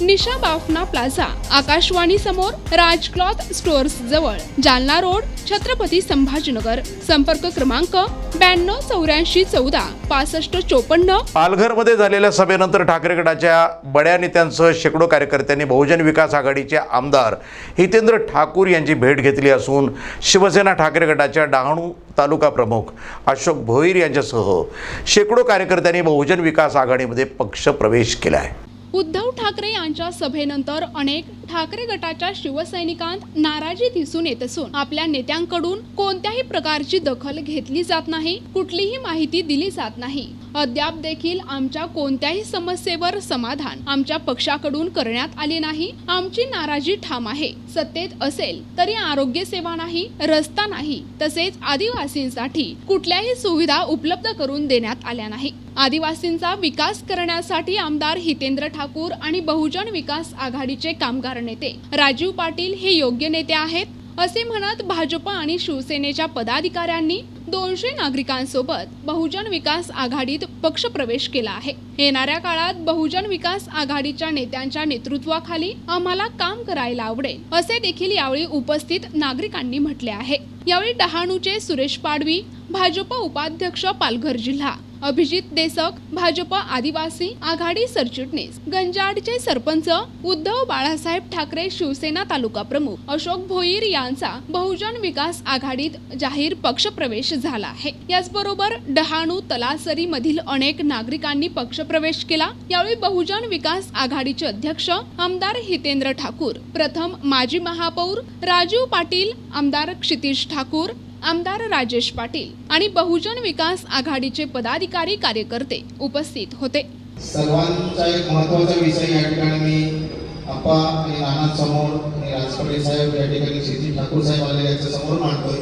निशा Bafna plaza Akashvani समोर Raj cloth stores जवळ Jalna road Chhatrapati Sambhajinagar. संपर्क क्रमांक ब्याण्णव चौऱ्याऐंशी चौदा पासष्ट चोपन्न. पालघरमध्ये झालेल्या सभेनंतर ठाकरे गटाच्या बड्या नेत्यांसह शेकडो कार्यकर्त्यांनी बहुजन विकास आघाडीचे आमदार हितेंद्र ठाकूर यांची भेट घेतली असून शिवसेना ठाकरे गटाच्या डहाणू तालुका प्रमुख अशोक भोईर यांच्यासह शेकडो कार्यकर्त्यांनी बहुजन विकास आघाडीमध्ये पक्ष प्रवेश केला आहे उद्धव ठाकरे यांच्या सभेनंतर अनेक ठाकरे गटाच्या शिवसैनिकांत नाराजी दिसून येत असून आपल्या नेत्यांकडून कोणत्याही प्रकारची दखल घेतली जात नाही कुठलीही माहिती दिली जात नाही. अद्याप देखील आमच्या कोणत्याही समस्येवर समाधान आमच्या पक्षाकडून करण्यात आले नाही. आमची नाराजी ठाम आहे. सत्तेत असेल तरी आरोग्य सेवा नाही रस्ता नाही तसेच आदिवासींसाठी कुठल्याही सुविधा उपलब्ध करून देण्यात आल्या नाही. आदिवासींचा विकास करण्यासाठी आमदार हितेंद्र ठाकूर आणि बहुजन विकास आघाडीचे कामगार नेते राजीव पाटील हे योग्य नेते आहेत असे म्हणत भाजप आणि शिवसेनेच्या पदाधिकाऱ्यांनी दोनशे नागरिकांसोबत बहुजन विकास आघाडीत पक्षप्रवेश केला आहे. येणाऱ्या काळात बहुजन विकास आघाडीच्या नेत्यांच्या नेतृत्वाखाली आम्हाला काम करायला आवडेल असे देखील यावेळी उपस्थित नागरिकांनी म्हटले आहे. यावेळी डहाणूचे सुरेश पाडवी भाजप उपाध्यक्ष पालघर जिल्हा अभिजित देसक भाजप आदिवासी आघाडी सरचिटणीस गंजाडचे सरपंच उद्धव बाळासाहेब ठाकरे शिवसेना तालुका प्रमुख अशोक भोईर यांचा बहुजन विकास आघाडीत जाहीर पक्षप्रवेश झाला आहे. याचबरोबर डहाणू तलासरी मधील अनेक नागरिकांनी पक्षप्रवेश केला. यावेळी बहुजन विकास आघाडीचे अध्यक्ष आमदार हितेंद्र ठाकूर प्रथम माजी महापौर राजीव पाटील आमदार क्षितिश ठाकूर आमदार राजेश पाटील आणि बहुजन विकास आघाडीचे पदाधिकारी कार्यकर्ते उपस्थित होते. सर्वांचा एक महत्त्वाचा विषय या ठिकाणी मी आप्पा आणि नाना समोर आणि राजपटे साहेब या ठिकाणी शेती ठाकूर साहेब आले यांच्या समोर मांडतोय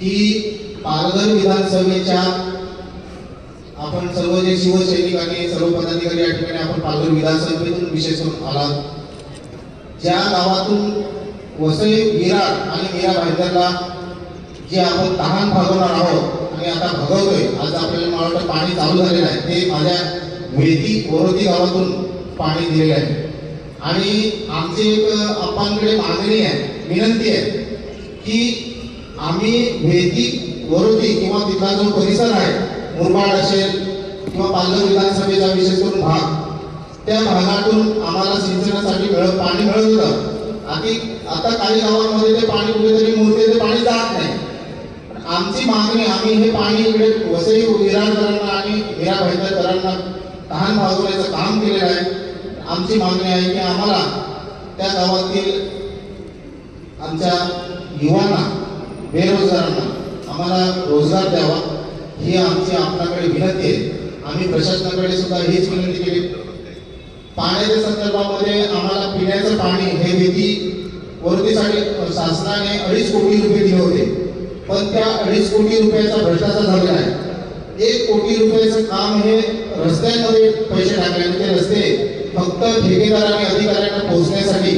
की पालघर विधानसभेच्या आपण सर्व जे शिवसैनिक आणि सर्व पदाधिकारी या ठिकाणी आपण पालघर विधानसभेतून विशेष करून आलात. ज्या गावातून वसई विराट आणि मीरा भाईदरला जे आपण तहान भागवणार आहोत आणि आता भगवतोय आज आपल्याला मला वाटतं पाणी चालू झालेलं आहे. ते माझ्या वेती वरोती गावातून पाणी दिलेलं आहे. आणि आमची एक अप्पांकडे मागणी आहे विनंती आहे की आम्ही वेती वरोती किंवा तिथला जो परिसर आहे मुरबाड असेल किंवा पालघर विधानसभेचा विशेष करून भाग त्या भागातून आम्हाला सिंचनासाठी पाणी मिळत होतं. आधी आता काही गावांमध्ये ते पाणी कुठेतरी मोठे ते पाणी आमची मागणी आम्ही हे पाणी इकडे वसई विरारकरांना आणि मीरा भाईंदरकरांना तहान भागवण्याचं काम केलेलं आहे. आमची मागणी आहे की आम्हाला त्या गावातील आमच्या युवांना बेरोजगारांना आम्हाला रोजगार द्यावा ही आमची आपणाकडे विनंती आहे. आम्ही प्रशासनाकडे सुद्धा हीच विनंती केली. पाण्याच्या संदर्भामध्ये आम्हाला पिण्याचं पाणी हे विधी वरतीसाठी शासनाने अडीच कोटी रुपये दिले होते. पण त्या अडीच कोटी रुपयाचा भ्रष्टाचार झालेला आहे. एक कोटी रुपयाचं काम हे रस्त्यांमध्ये पैसे टाकले आणि ते रस्ते फक्त ठेकेदार आणि अधिकाऱ्यांना पोहोचण्यासाठी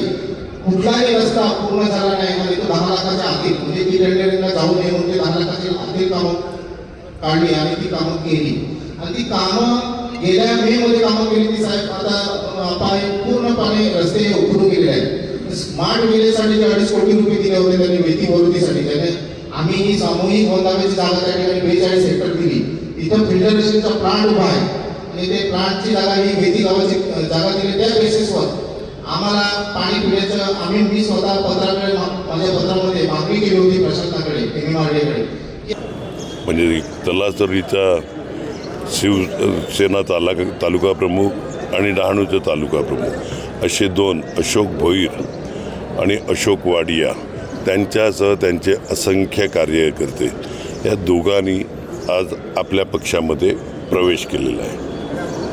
कुठलाही रस्ता पूर्ण झाला नाही. म्हणजे तो दहा लाखाच्या आतील म्हणजे ती टेंडरिंगला जाऊ नये म्हणून ते दहा लाखाची आतील कामं काढली आणि ती कामं केली. आणि ती कामं गेल्या मे मध्ये कामं केली ती साहेब. आता आपण पूर्णपणे रस्ते उघडून गेले आहेत. स्मार्ट विलेजसाठी जे अडीच कोटी रुपये दिले होते त्यांनी वेती वरुतीसाठी त्याने आम्ही ही सामूहिक गोंदाबाची जागा त्या ठिकाणी बेचाळीस हेक्टर दिली. इथं फिल्टरेशनचा प्लांट उभा आहे. आणि ते प्लांटची जागा ही वेदी गावाची जागा दिली त्या बेसिसवर आम्हाला पाणी पिण्याचं आम्ही मी स्वतः पत्राकडे माझ्या पत्रामध्ये मागणी केली होती प्रशासनाकडे एमकडे म्हणजे तलासरीचा शिवसेना तालुका तालुका प्रमुख आणि डहाणूचा तालुका प्रमुख असे दोन अशोक भोईर आणि अशोक वाडिया त्यांच्यासह त्यांचे असंख्य कार्यकर्ते या दोघांनी आज आपल्या पक्षामध्ये प्रवेश केलेला आहे.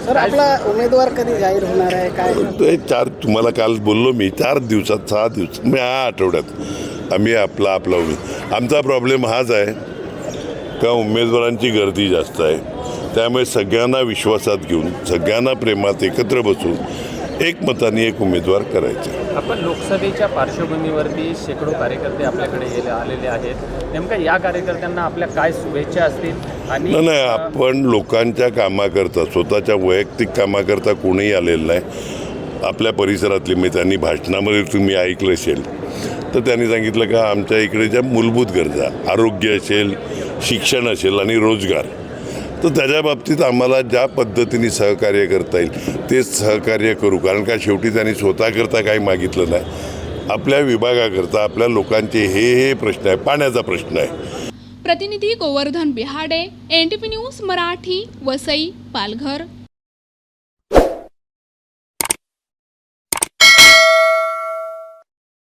सर आपला उमेदवार कधी जाहीर होणार आहे? काय? ते चार तुम्हाला काल बोललो मी चार दिवसात सहा दिवस मी हा आठवड्यात आम्ही आपला आपला उमेद आमचा प्रॉब्लेम हाच आहे का उमेदवारांची गर्दी जास्त आहे. त्यामुळे सगळ्यांना विश्वासात घेऊन सगळ्यांना प्रेमात एकत्र बसून एकमताने एक उमेदवार करायचा. आपण लोकसभेच्या पार्श्वभूमीवरती शेकडो कार्यकर्ते आपल्याकडे येले आलेले आहेत. नेमकं या कार्यकर्त्यांना आपल्या काय शुभेच्छा असतील? आणि नाही नाही आपण लोकांच्या कामाकरता स्वतःच्या वैयक्तिक कामाकरता कोणीही आलेलं नाही. आपल्या परिसरातले मी त्यांनी भाषणामध्ये तुम्ही ऐकलं असेल तर त्यांनी सांगितलं का आमच्या इकडे ज्या मूलभूत गरजा आरोग्य असेल शिक्षण असेल आणि रोजगार तर त्याच्या बाबतीत आम्हाला ज्या पद्धतीने सहकार्य करता येईल ते सहकार्य करू. कारण का शेवटी त्यांनी स्वतःकरता काही मागितलं नाही. आपल्या विभागाकरता आपल्या लोकांचे हे हे प्रश्न आहे पाण्याचा प्रश्न आहे. प्रतिनिधी Govardhan Bihade N T P news Marathi Vasai Palghar.